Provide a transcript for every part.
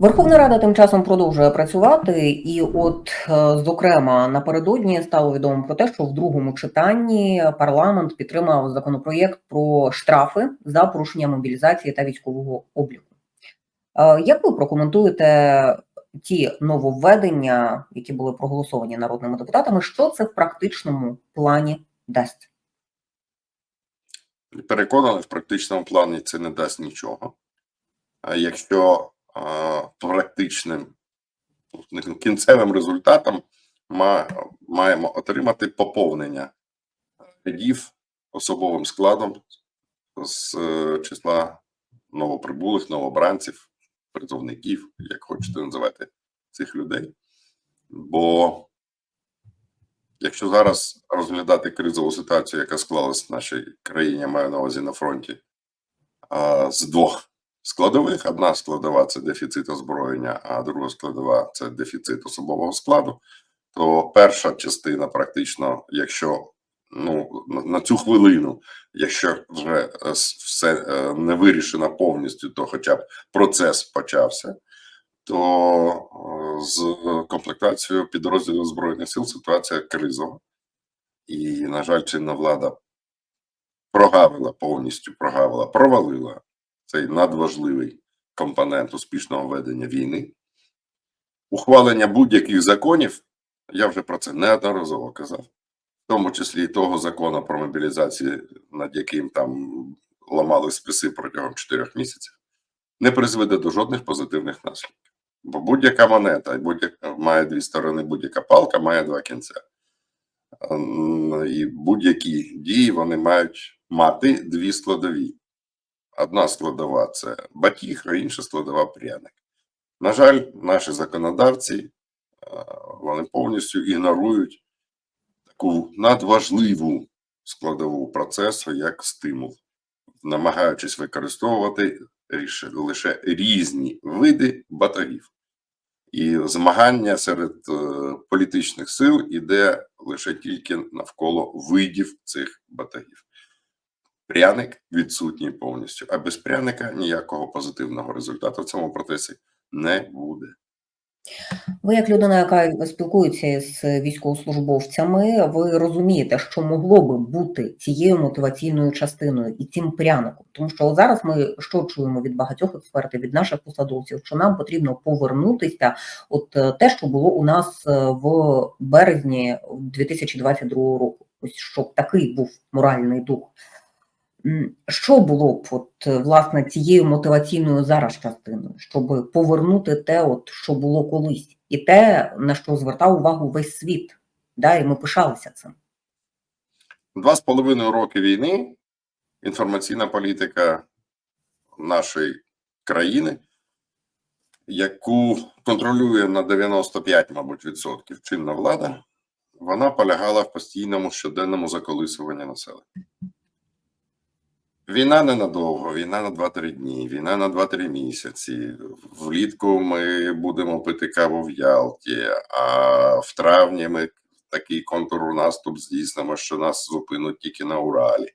Верховна Рада тим часом продовжує працювати, і, от, е, зокрема, напередодні стало відомо про те, що в другому читанні парламент підтримав законопроєкт про штрафи за порушення мобілізації та військового обліку. Е, Як ви прокоментуєте ті нововведення, які були проголосовані народними депутатами? Що це в практичному плані дасть? Переконаний, в практичному плані це не дасть нічого. Якщо практичним кінцевим результатом ма, маємо отримати поповнення рядів особовим складом з е, числа новоприбулих, новобранців, призовників, як хочете називати цих людей. Бо Якщо зараз розглядати кризову ситуацію, яка склалась в нашій країні, маю на увазі на фронті, з двох складових: одна складова це дефіцит озброєння, а друга складова це дефіцит особового складу. То перша частина, практично, якщо ну на- цю хвилину, якщо вже е, все е, не вирішено повністю, то хоча б процес почався то е, з комплектацією підрозділів Збройних сил ситуація кризова. І, на жаль, чинна влада прогавила повністю, прогавила, провалила цей надважливий компонент успішного ведення війни. Ухвалення будь-яких законів, я вже про це неодноразово казав, в тому числі і того закону про мобілізацію, над яким там ламали списи протягом чотирьох місяців, не призведе до жодних позитивних наслідків. Бо будь-яка монета будь-яка має дві сторони, будь-яка палка має два кінця. І будь-які дії вони мають мати дві складові. Одна складова це батіг, а інша складова пряник. На жаль, наші законодавці е, вони повністю ігнорують таку надважливу складову процесу, як стимул, намагаючись використовувати лише різні види батогів. І змагання серед е, політичних сил іде лише тільки навколо видів цих батогів. Пряник відсутній повністю, а без пряника ніякого позитивного результату в цьому процесі не буде. Ви, як людина, яка спілкується з військовослужбовцями, ви розумієте, що могло би бути цією мотиваційною частиною і цим пряником, тому що зараз ми що чуємо від багатьох експертів, від наших посадовців, що нам потрібно повернутися, от е, те, що було у нас е, в березні 2022 року, ось щоб такий був моральний дух. Що було б от е, власне цією мотиваційною зараз частиною, щоб повернути те, от що було колись, і те, на що звертав увагу весь світ, да, і ми пишалися цим. Два з половиною роки війни інформаційна політика нашої країни, яку контролює на 95, мабуть, відсотків чинна влада, вона полягала в постійному щоденному заколисуванні населення. Війна ненадовго, війна на 2-3 дні, війна на 2-3 місяці. Влітку ми будемо пити каву в Ялті, а в травні ми такий контрнаступ здійснимо, що нас зупинуть тільки на Уралі.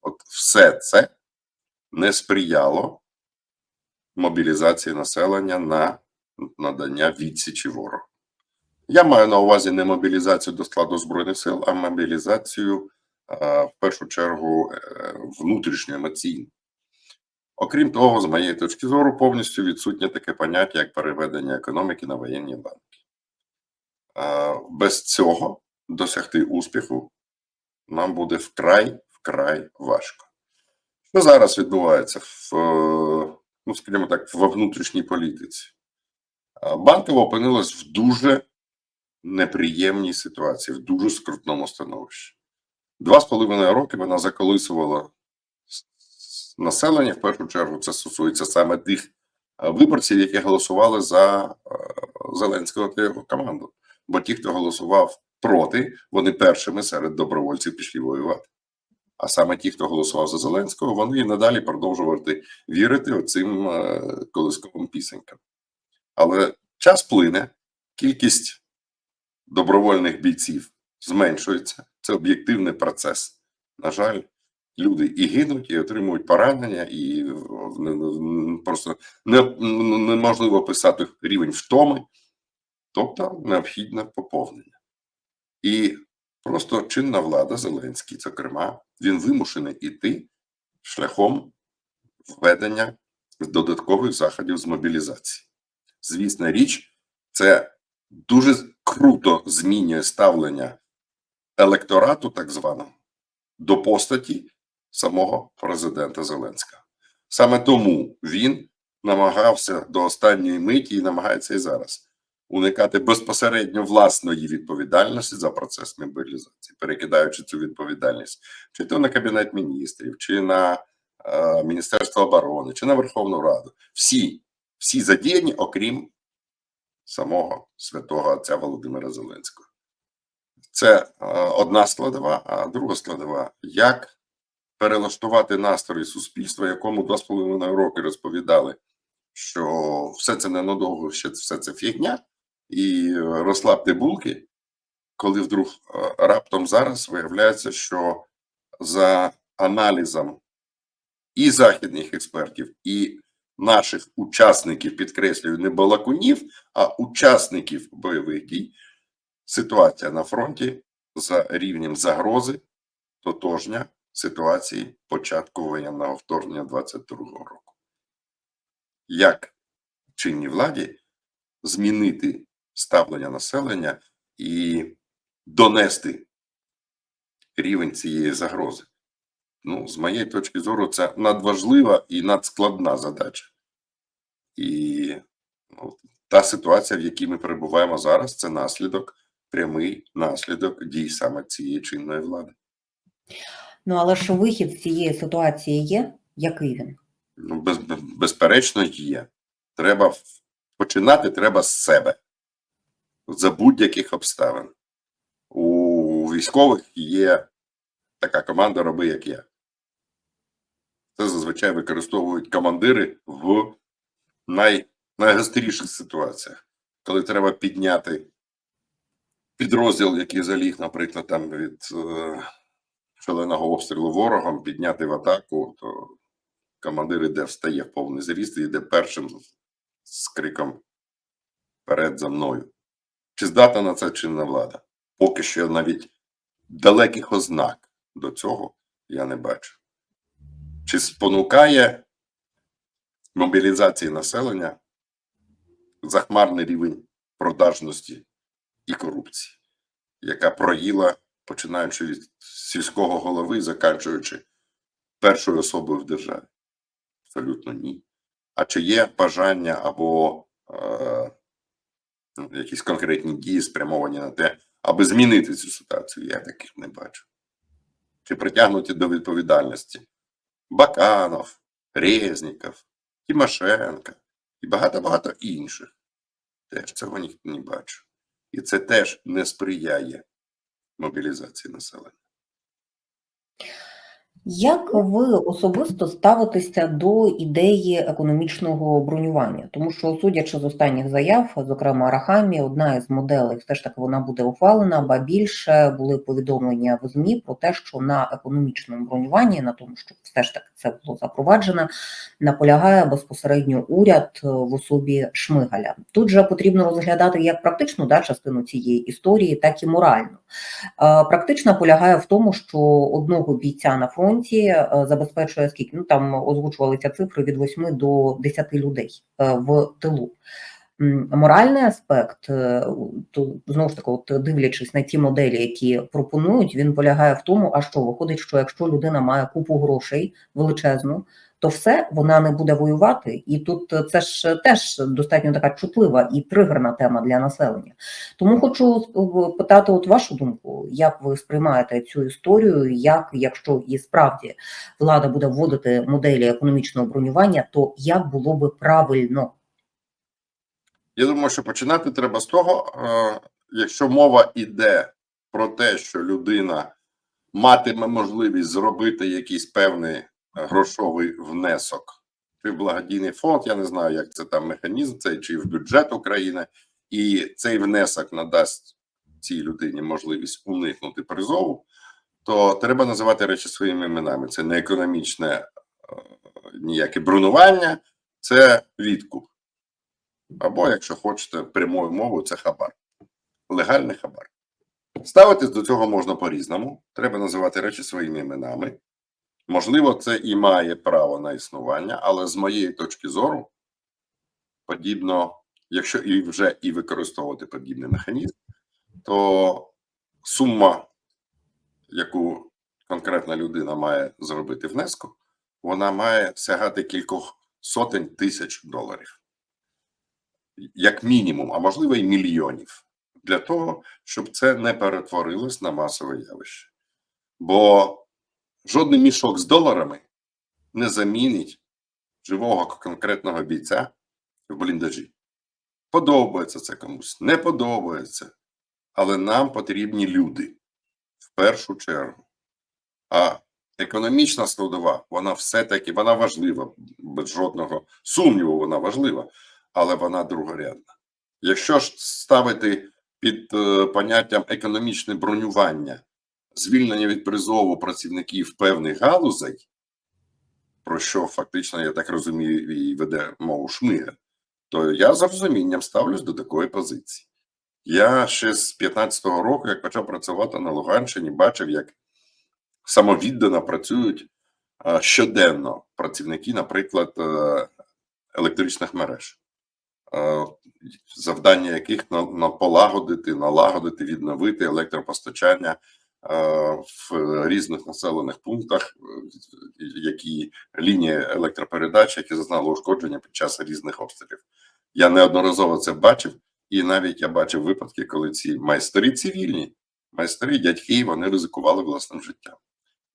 От все це не сприяло мобілізації населення на надання відсічі ворогу. Я маю на увазі не мобілізацію до складу Збройних сил, а мобілізацію в першу чергу е, внутрішньо емоційну. Окрім того, з моєї точки зору, повністю відсутнє таке поняття, як переведення економіки на воєнні банки. Без цього досягти успіху нам буде вкрай вкрай важко. Що зараз відбувається в, ну, скажімо так, в внутрішній політиці? Банкова опинилась в дуже неприємній ситуації, в дуже скрутному становищі. Два з половиною роки вона заколисувала населення. В першу чергу це стосується саме тих е, виборців, які голосували за е, Зеленського та його команду. Бо ті, хто голосував проти, вони першими серед добровольців пішли воювати. А саме ті, хто голосував за Зеленського, вони і надалі продовжувати вірити оцим е, колисковим пісенькам. Але час плине, кількість добровольних бійців зменшується. Це об'єктивний процес. На жаль, люди і гинуть, і отримують поранення, і е, не- не- просто неможливо писати рівень втоми, тобто необхідне поповнення. І просто чинна влада Зеленський, зокрема, він вимушений іти шляхом введення додаткових заходів з мобілізації. Звісна річ, це дуже круто змінює ставлення електорату, так званого, до постаті самого президента Зеленського. Саме тому він намагався до останньої миті і намагається і зараз уникати безпосередньо власної відповідальності за процес мобілізації, перекидаючи цю відповідальність чи то на кабінет міністрів, чи на е, Міністерство оборони, чи на Верховну Раду. Всі, всі задіяні, окрім самого святого отця Володимира Зеленського. Це е, одна складова, а друга складова. Як перелаштувати настрої суспільства, якому два з половиною роки розповідали, що все це ненадовго, ще все це фігня, і розслабте булки, коли вдруг е, раптом зараз виявляється, що за аналізом і західних експертів, і наших учасників, підкреслюю, не балакунів, а учасників бойових дій, ситуація на фронті за рівнем загрози тотожня ситуації початку воєнного вторгнення 22-го року. Як чинній владі змінити ставлення населення і донести рівень цієї загрози? Ну, з моєї точки зору, це надважлива і надскладна задача. І ну, та ситуація, в якій ми перебуваємо зараз, це наслідок, прямий наслідок дій саме цієї чинної влади. Ну але ж вихід з цієї ситуації є, який він? Ну, без, без- безперечно, є. Треба починати треба з себе за будь-яких обставин. У військових є така команда роби, як я. Це зазвичай використовують командири в най, найгостріших ситуаціях, коли треба підняти підрозділ, який заліг, наприклад, там від е, шаленого обстрілу ворогом, підняти в атаку, то командир іде встає в повний зріст і йде першим з криком Перед за мною. Чи здатна на це чинна влада? Поки що навіть далеких ознак до цього я не бачу. Чи спонукає мобілізації населення захмарний рівень продажності і корупції, яка проїла, починаючи від сільського голови, заканчуючи першою особою в державі? Абсолютно ні. А чи є бажання або е, ну, якісь конкретні дії спрямовані на те, аби змінити цю ситуацію? Я таких не бачу. Чи притягнуті до відповідальності Баканов, Резніков, Тимошенко і багато-багато інших. Теж цього ніхто не бачу. І це теж не сприяє мобілізації населення. Як ви особисто ставитеся до ідеї економічного бронювання? Тому що, судячи з останніх заяв, зокрема Рахамі, одна із моделей, все ж таки вона буде ухвалена, ба більше були повідомлення в ЗМІ про те, що на економічному бронюванні, на тому, що все ж таки це було запроваджено, наполягає безпосередньо уряд е, в особі Шмигаля. Тут же потрібно розглядати як практичну да, частину цієї історії, так і моральну. Е, Практична полягає в тому, що одного бійця на фронті е, забезпечує скільки, ну там озвучувалися цифри від 8 до 10 людей е, в тилу. Моральний аспект, е, то знову ж таки, от дивлячись на ті моделі, які пропонують, він полягає в тому, а що виходить, що якщо людина має купу грошей величезну, то все вона не буде воювати, і тут е, це ж теж достатньо така чутлива і тригерна тема для населення. Тому хочу е, питати, от вашу думку, як ви сприймаєте цю історію? Як, якщо і справді влада буде вводити моделі економічного бронювання, то як було би правильно? Я думаю, що починати треба з того, е, якщо мова йде про те, що людина матиме можливість зробити якийсь певний е, грошовий внесок чи благодійний фонд, я не знаю, як це там механізм, цей чи в бюджет України, і цей внесок надасть цій людині можливість уникнути призову, то треба називати речі своїми іменами. Це не економічне е, ніяке брунування, це відкуп. Або, якщо хочете, прямою мовою, це хабар. Легальний хабар. Ставитись до цього можна по-різному. Треба називати речі своїми іменами. Можливо, це і має право на існування, але з моєї точки зору, подібно, якщо і вже і використовувати подібний механізм, то сума, яку конкретна людина має зробити внеску, вона має сягати кількох сотень тисяч доларів. Як мінімум, а можливо і мільйонів, для того, щоб це не перетворилось на масове явище. Бо жодний мішок з доларами не замінить живого конкретного бійця в бліндажі. Подобається це комусь, не подобається. Але нам потрібні люди в першу чергу. А економічна складова, вона все-таки вона важлива, без жодного сумніву, вона важлива, але вона другорядна. Якщо ж ставити під е, поняттям економічне бронювання, звільнення від призову працівників певних галузей, про що фактично, я так розумію, і веде мову Шмига, то я з розумінням ставлюсь до такої позиції. Я ще з 15-го року, як почав працювати на Луганщині, бачив, як самовіддано працюють щоденно працівники, наприклад, е, електричних мереж, завдання яких полагодити, налагодити, відновити електропостачання в різних населених пунктах, е, які лінії електропередач, які зазнали ушкодження під час різних обстрілів. Я неодноразово це бачив. І навіть я бачив випадки, коли ці майстри цивільні, майстри, дядьки, вони ризикували власним життям.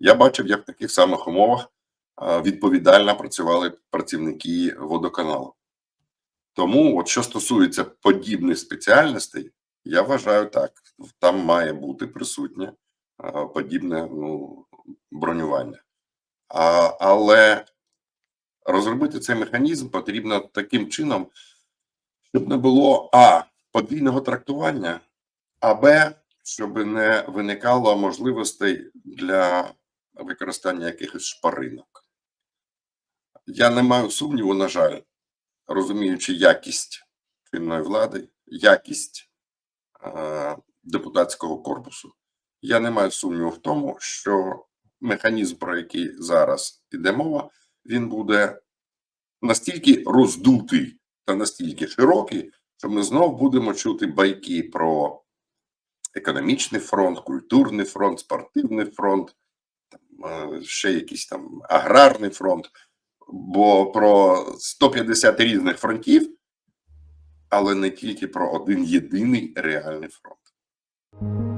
Я бачив, як в таких самих умовах відповідально працювали працівники водоканалу. Тому, от що стосується подібних спеціальностей, я вважаю так: там має бути присутнє а, подібне ну, бронювання. А, але розробити цей механізм потрібно таким чином щоб не було а подвійного трактування, а б, щоб не виникало можливостей для використання якихось шпаринок. Я не маю сумніву, на жаль, розуміючи якість чинної влади, якість е, депутатського корпусу. Я не маю сумніву в тому, що механізм, про який зараз іде мова, він буде настільки роздутий та настільки широкий, що ми знов будемо чути байки про економічний фронт, культурний фронт, спортивний фронт, там, е, ще якийсь там аграрний фронт, бо про 150 різних фронтів, але не тільки про один єдиний реальний фронт.